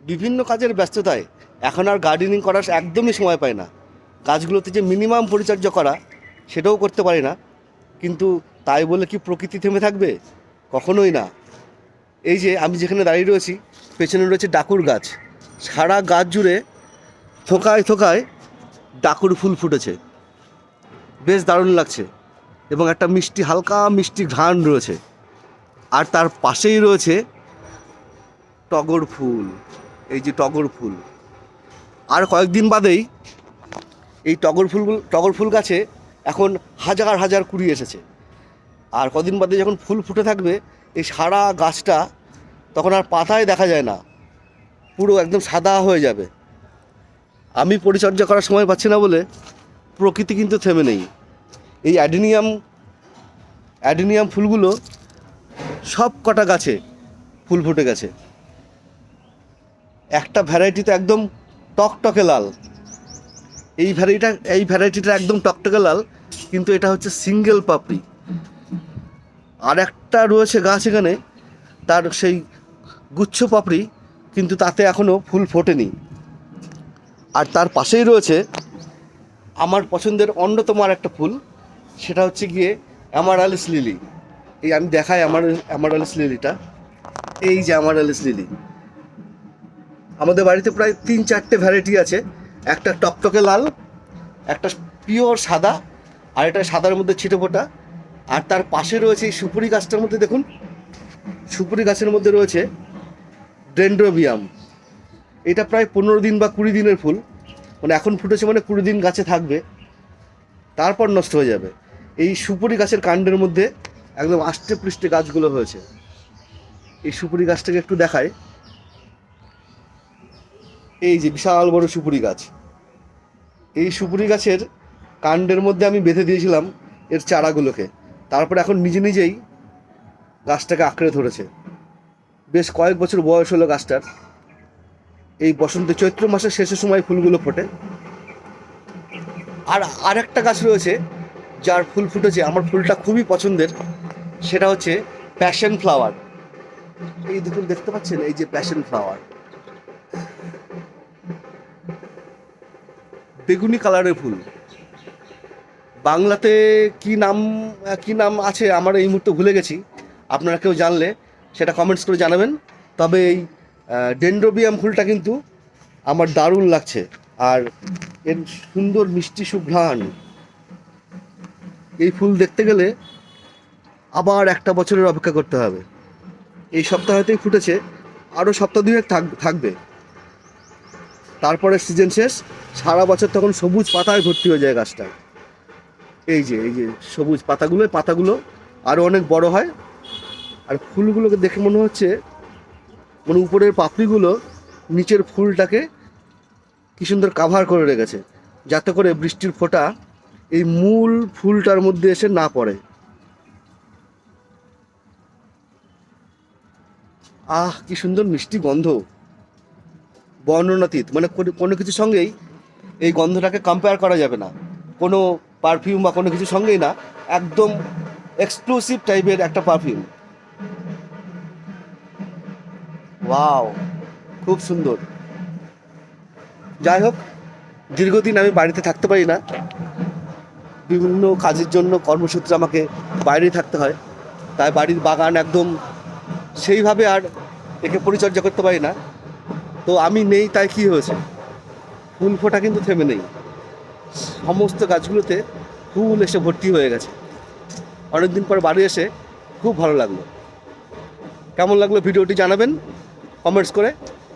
বিভিন্ন কাজের ব্যস্ততায় এখন আর গার্ডেনিং করার একদমই সময় পায় না। গাছগুলোতে যে মিনিমাম পরিচর্যা করা, সেটাও করতে পারি না। কিন্তু তাই বলে কি প্রকৃতি থেমে থাকবে? কখনোই না। এই যে আমি যেখানে দাঁড়িয়ে রয়েছি, পেছনে রয়েছে ডাকুর গাছ। সারা গাছ জুড়ে থোকায় থোকায় ডাকুর ফুল ফুটেছে। বেশ দারুণ লাগছে এবং একটা মিষ্টি, হালকা মিষ্টি ঘ্রাণ রয়েছে। আর তার পাশেই রয়েছে টগর ফুল। এই যে টগর ফুল। আর কয়েকদিন বাদেই এই টগর ফুল টগর ফুল গাছে এখন হাজার হাজার কুড়ি এসেছে। আর কদিন বাদে যখন ফুল ফুটে থাকবে, এই সারা গাছটা তখন আর পাতায় দেখা যায় না। পুরো একদম সাদা হয়ে যাবে। আমি পরিচর্যা করার সময় পাচ্ছি না বলে প্রকৃতি কিন্তু থেমে নেই। এই অ্যাডিনিয়াম অ্যাডিনিয়াম ফুলগুলো সব কটা গাছে ফুল ফুটে গেছে। একটা ভ্যারাইটিতে একদম টকটকে লাল। এই ভ্যারাইটা এই ভ্যারাইটিটা একদম টকটকে লাল, কিন্তু এটা হচ্ছে সিঙ্গেল পাপড়ি আর একটা রয়েছে গাছ এখানে, তার সেই গুচ্ছ পাপড়ি কিন্তু তাতে এখনও ফুল ফোটেনি। আর তার পাশেই রয়েছে আমার পছন্দের অন্যতম আর একটা ফুল, সেটা হচ্ছে গিয়ে অ্যামারালিস লিলি এই আমি দেখাই আমার অ্যামারালিস লিলিটা এই যে অ্যামারালিস লিলি আমাদের বাড়িতে প্রায় তিন চারটে ভ্যারাইটি আছে। একটা টকটকে লাল, একটা পিওর সাদা, আর এটা সাদার মধ্যে ছিটে ফোটা। আর তার পাশে রয়েছে এই সুপুরি গাছটার মধ্যে দেখুন, সুপুরি গাছের মধ্যে রয়েছে ডেন্ড্রোবিয়াম এটা প্রায় পনেরো দিন বা কুড়ি দিনের ফুল। মানে এখন ফুটেছে মানে কুড়ি দিন গাছে থাকবে। তারপর নষ্ট হয়ে যাবে। এই সুপুরি গাছের কাণ্ডের মধ্যে একদম আষ্টে পৃষ্ঠে গাছগুলো হয়েছে। এই সুপুরি গাছটাকে একটু দেখায় এই যে বিশাল বড় সুপুরি গাছ। এই সুপুরি গাছের কাণ্ডের মধ্যে আমি বেঁধে দিয়েছিলাম এর চারাগুলোকে। তারপর এখন নিজে নিজেই গাছটাকে আঁকড়ে ধরেছে। বেশ কয়েক বছর বয়স হলো গাছটার। এই বসন্ত চৈত্র মাসের শেষের সময় ফুলগুলো ফোটে। আর আরেকটা গাছ রয়েছে যার ফুল ফুটেছে, আমার ফুলটা খুবই পছন্দের। সেটা হচ্ছে প্যাশন ফ্লাওয়ার। এই দেখুন দেখতে পাচ্ছেন? এই যে প্যাশন ফ্লাওয়ার। বেগুনি কালারের ফুল। বাংলাতে কি নাম কি নাম আছে আমার এই মুহূর্তে ভুলে গেছি। আপনারা কেউ জানলে সেটা কমেন্টস করে জানাবেন। তবে এই ডেন্ড্রোবিয়াম ফুলটা কিন্তু আমার দারুণ লাগছে। আর এর সুন্দর মিষ্টি সুঘ্রাণ। এই ফুল দেখতে গেলে আবার একটা বছরের অপেক্ষা করতে হবে। এই সপ্তাহতেই ফুটেছে। আরও সপ্তাহ দুয়েক থাক- থাকবে। তারপরে সিজন শেষ, সারা বছর তখন সবুজ পাতায় ভর্তি হয়ে যায় গাছটা। এই যে এই যে সবুজ পাতাগুলো পাতাগুলো আরও অনেক বড় হয়। আর ফুলগুলোকে দেখে মনে হচ্ছে মানে উপরের পাপড়িগুলো নিচের ফুলটাকে কি সুন্দর কাভার করে রেখেছে, যাতে করে বৃষ্টির ফোঁটা এই মূল ফুলটার মধ্যে এসে না পড়ে। আহ, কি সুন্দর মিষ্টি গন্ধ। বর্ণনাতীত মানে কোনো- কিছুর সঙ্গেই এই গন্ধটাকে কম্পেয়ার করা যাবে না। কোনো পারফিউম বা কোনো কিছুর সঙ্গেই না, একদম এক্সক্লুসিভ টাইপের একটা পারফিউম ওয়াও খুব সুন্দর। যাই হোক, দীর্ঘদিন আমি বাড়িতে থাকতে পারি না। বিভিন্ন কাজের জন্য কর্মসূত্রে আমাকে বাইরেই থাকতে হয়। তাই বাড়ির বাগান একদম সেইভাবে আর একে পরিচর্যা করতে পারি না। তো আমি নেই, তাই কি হয়েছে? ফুল ফোটা কিন্তু থেমে নেই। সমস্ত গাছগুলোতে ফুল এসে ভর্তি হয়ে গেছে। অনেকদিন পর বাড়ি এসে খুব ভালো লাগল। কেমন লাগল ভিডিওটি জানাবেন? কমেন্টস করে।